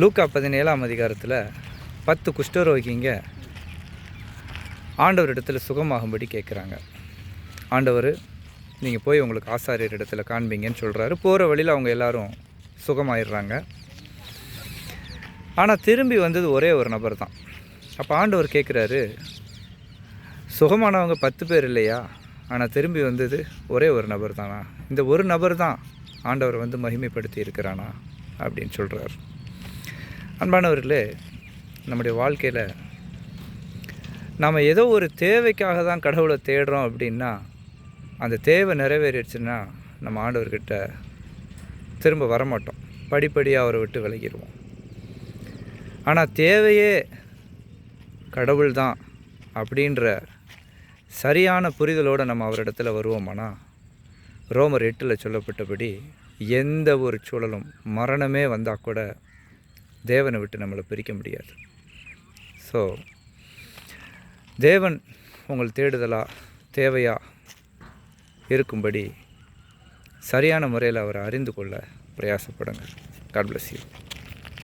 லூக்கா பதினேழாம் அதிகாரத்தில் பத்து குஷ்டரோகிங்க ஆண்டவர் இடத்துல சுகமாகும்படி கேட்குறாங்க ஆண்டவர் நீங்கள் போய் உங்களுக்கு ஆசாரியர் இடத்துல காண்பீங்கன்னு சொல்கிறாரு போகிற வழியில் அவங்க எல்லாரும் சுகமாயிடுறாங்க. ஆனால் திரும்பி வந்தது ஒரே ஒரு நபர் தான். அப்போ ஆண்டவர் கேட்குறாரு சுகமானவங்க பத்து பேர் இல்லையா? ஆனால் திரும்பி வந்தது ஒரே ஒரு நபர் தானா? இந்த ஒரு நபர் தான் ஆண்டவர் வந்து மகிமைப்படுத்தி இருக்கிறானா? அப்படின்னு சொல்கிறார் அன்பானவர்களே நம்முடைய வாழ்க்கையில் நாம் ஏதோ ஒரு தேவைக்காக தான் கடவுளை தேடுறோம் அப்படின்னா அந்த தேவை நிறைவேறிடுச்சுன்னா நம்ம ஆண்டவர்கிட்ட திரும்ப வரமாட்டோம். படிப்படியாக அவரை விட்டு விலகிடுவோம். ஆனால் தேவையே கடவுள் தான் அப்படின்ற சரியான புரிதலோடு நம்ம அவரிடத்துல வருவோமானா ரோமர் எட்டில் சொல்லப்பட்டபடி எந்த ஒரு சூழலும் மரணமே வந்தால் கூட தேவனை விட்டு நம்மளை பிரிக்க முடியாது. ஸோ தேவன் உங்கள் தேடுதலா தேவையா இருக்கும்படி சரியான முறையில் அவரை அறிந்து கொள்ள பிரயாசப்படுங்க காட் பிளஸ் யூ